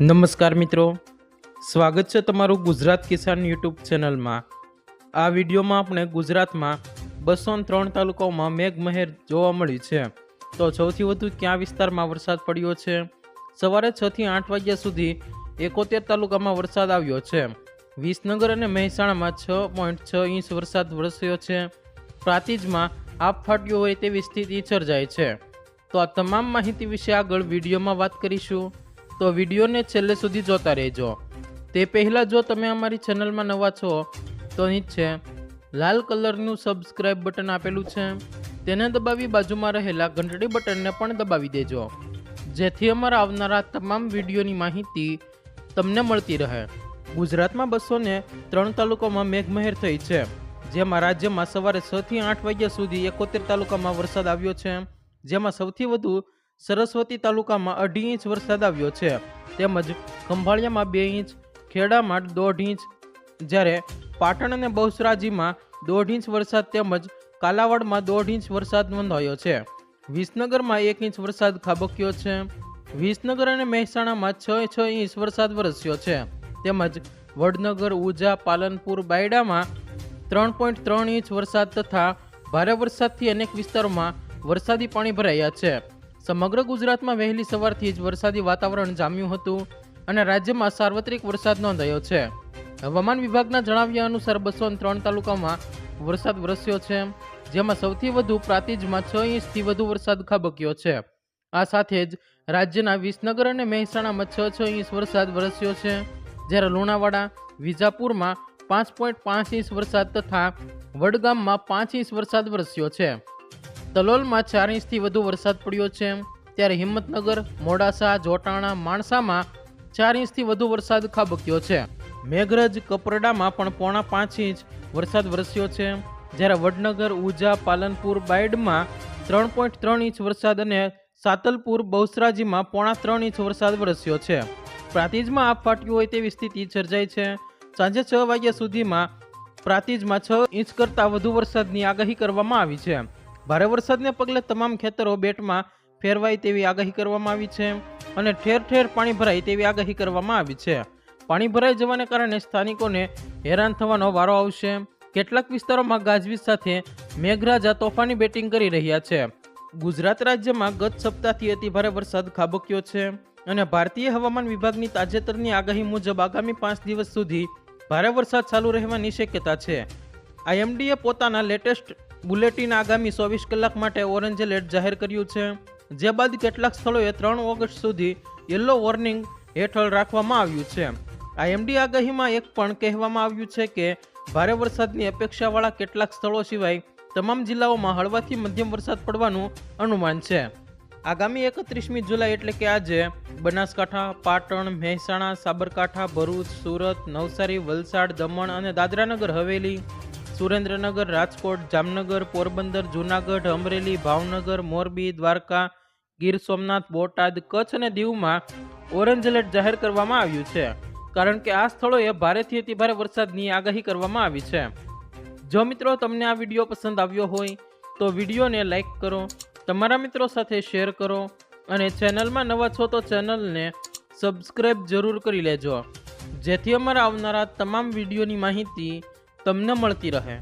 નમસ્કાર મિત્રો. સ્વાગત છે તમારું ગુજરાત કિસાન યુટ્યુબ ચેનલમાં. આ વિડીયોમાં આપણે ગુજરાતમાં બસો ત્રણ તાલુકાઓમાં મેઘમહેર જોવા મળી છે. તો સૌથી વધુ ક્યાં વિસ્તારમાં વરસાદ પડ્યો છે? સવારે છથી આઠ વાગ્યા સુધી એકોતેર તાલુકામાં વરસાદ આવ્યો છે. વિસનગર અને મહેસાણામાં છ પોઈન્ટ છ ઇંચ વરસાદ વરસ્યો છે. પ્રાતિજમાં આપ ફાટ્યો હોય તેવી સ્થિતિ સર્જાય છે. તો આ તમામ માહિતી વિશે આગળ વિડીયોમાં વાત કરીશું. તો વિડીયોને છેલ્લે સુધી જોતા રહેજો. તે પહેલાં જો તમે અમારી ચેનલમાં નવા છો, તો નીચે લાલ કલરનું સબસ્ક્રાઇબ બટન આપેલું છે. તેને દબાવી બાજુમાં રહેલા ઘંટડી બટનને પણ દબાવી દેજો. જેથી અમારા આવનારા તમામ વિડીયોની માહિતી તમને મળતી રહે. ગુજરાતમાં બસો ને ત્રણ તાલુકામાં મેઘમહેર થઈ છે, જેમાં રાજ્યમાં સવારે છથી આઠ વાગ્યા સુધી એકોતેર તાલુકામાં વરસાદ આવ્યો છે. જેમાં સૌથી વધુ સરસ્વતી તાલુકામાં અઢી ઇંચ વરસાદ આવ્યો છે. તેમજ ખંભાળિયામાં બે ઇંચ, ખેડામાં દોઢ ઇંચ. જ્યારે પાટણ અને બહુસરાજીમાં દોઢ ઇંચ વરસાદ તેમજ કાલાવાડમાં દોઢ ઇંચ વરસાદ નોંધાયો છે. વિસનગરમાં એક ઇંચ વરસાદ ખાબક્યો છે. વિસનગર અને મહેસાણામાં છ છ ઇંચ વરસાદ વરસ્યો છે. તેમજ વડનગર ઉજા પાલનપુર, બાયડામાં ત્રણ પોઈન્ટ ત્રણ ઇંચ વરસાદ તથા ભારે વરસાદથી અનેક વિસ્તારોમાં વરસાદી પાણી ભરાયા છે. સમગ્ર ગુજરાતમાં વહેલી સવારથી જ વરસાદી વાતાવરણ જામ્યું હતું અને રાજ્યમાં સાર્વત્રિક વરસાદ નોંધાયો છે. હવામાન વિભાગના જણાવ્યા અનુસાર બસો ત્રણ તાલુકામાં વરસાદ વરસ્યો છે, જેમાં સૌથી વધુ પ્રાતિજમાં છ ઇંચથી વધુ વરસાદ ખાબક્યો છે. આ સાથે જ રાજ્યના વિસનગર અને મહેસાણામાં છ છ ઇંચ વરસાદ વરસ્યો છે, જ્યારે લુણાવાડા, વિજાપુરમાં પાંચ પોઈન્ટ પાંચ ઇંચ વરસાદ તથા વડગામમાં પાંચ ઇંચ વરસાદ વરસ્યો છે. તલોલમાં ચાર ઇંચથી વધુ વરસાદ પડ્યો છે. ત્યારે હિંમતનગર, મોડાસા, જોટાણા, માણસામાં ચાર ઇંચથી વધુ વરસાદ ખાબક્યો છે. મેઘરજ, કપરડામાં પણ પોણા પાંચ ઇંચ વરસાદ વરસ્યો છે. જ્યારે વડનગર ઉજા પાલનપુર, બાયડમાં ત્રણ પોઈન્ટ ત્રણ ઇંચ વરસાદ અને સાતલપુર, બહુસરાજીમાં પોણા ત્રણ ઇંચ વરસાદ વરસ્યો છે. પ્રાતિજમાં આપ ફાટ્યું હોય તેવી સ્થિતિ સર્જાઈ છે. સાંજે છ વાગ્યા સુધીમાં પ્રાતિજમાં છ ઇંચ કરતાં વધુ વરસાદની આગાહી કરવામાં આવી છે. ભારે વરસાદને પગલે તમામ ખેતરો બેટમાં ફેરવાય તેવી આગાહી કરવામાં આવી છે અને ઠેર ઠેર પાણી ભરાય તેવી આગાહી કરવામાં આવી છે. પાણી ભરાઈ જવાને કારણે સ્થાનિકોને હેરાન થવાનો વારો આવશે. કેટલાક વિસ્તારોમાં ગાજવીજ સાથે મેઘરાજા તોફાની બેટિંગ કરી રહ્યા છે. ગુજરાત રાજ્યમાં ગત સપ્તાહથી અતિભારે વરસાદ ખાબક્યો છે અને ભારતીય હવામાન વિભાગની તાજેતરની આગાહી મુજબ આગામી પાંચ દિવસ સુધી ભારે વરસાદ ચાલુ રહેવાની શક્યતા છે. આઈએમડીએ પોતાના લેટેસ્ટ બુલેટિન આગામી ચોવીસ કલાક માટે ઓરેન્જ એલર્ટ જાહેર કર્યું છે. જે બાદ કેટલાક સ્થળોએ ત્રણ ઓગસ્ટ સુધી યલો વોર્નિંગ હેઠળ રાખવામાં આવ્યું છે. આઈએમડી આગાહીમાં એક પણ કહેવામાં આવ્યું છે કે, ભારે વરસાદની અપેક્ષાવાળા કેટલાક સ્થળો સિવાય તમામ જિલ્લાઓમાં હળવાથી મધ્યમ વરસાદ પડવાનું અનુમાન છે. આગામી એકત્રીસમી જુલાઈ એટલે કે આજે બનાસકાંઠા, પાટણ, મહેસાણા, સાબરકાંઠા, ભરૂચ, સુરત, નવસારી, વલસાડ, દમણ અને દાદરાનગર, હવેલી સુરેન્દ્રનગર, રાજકોટ, જામનગર, પોરબંદર, જૂનાગઢ, અમરેલી, ભાવનગર, મોરબી, દ્વારકા, ગીર સોમનાથ, બોટાદ, કચ્છ અને દીવમાં ઓરેન્જ એલર્ટ જાહેર કરવામાં આવ્યું છે. કારણ કે આ સ્થળોએ ભારેથી અતિભારે વરસાદની આગાહી કરવામાં આવી છે. જો મિત્રો તમને આ વીડિયો પસંદ આવ્યો હોય, તો વિડીયોને લાઇક કરો, તમારા મિત્રો સાથે શેર કરો અને ચેનલમાં નવા છો તો ચેનલને સબસ્ક્રાઈબ જરૂર કરી લેજો. જેથી અમારા આવનારા તમામ વિડીયોની માહિતી તમને મળતી રહે.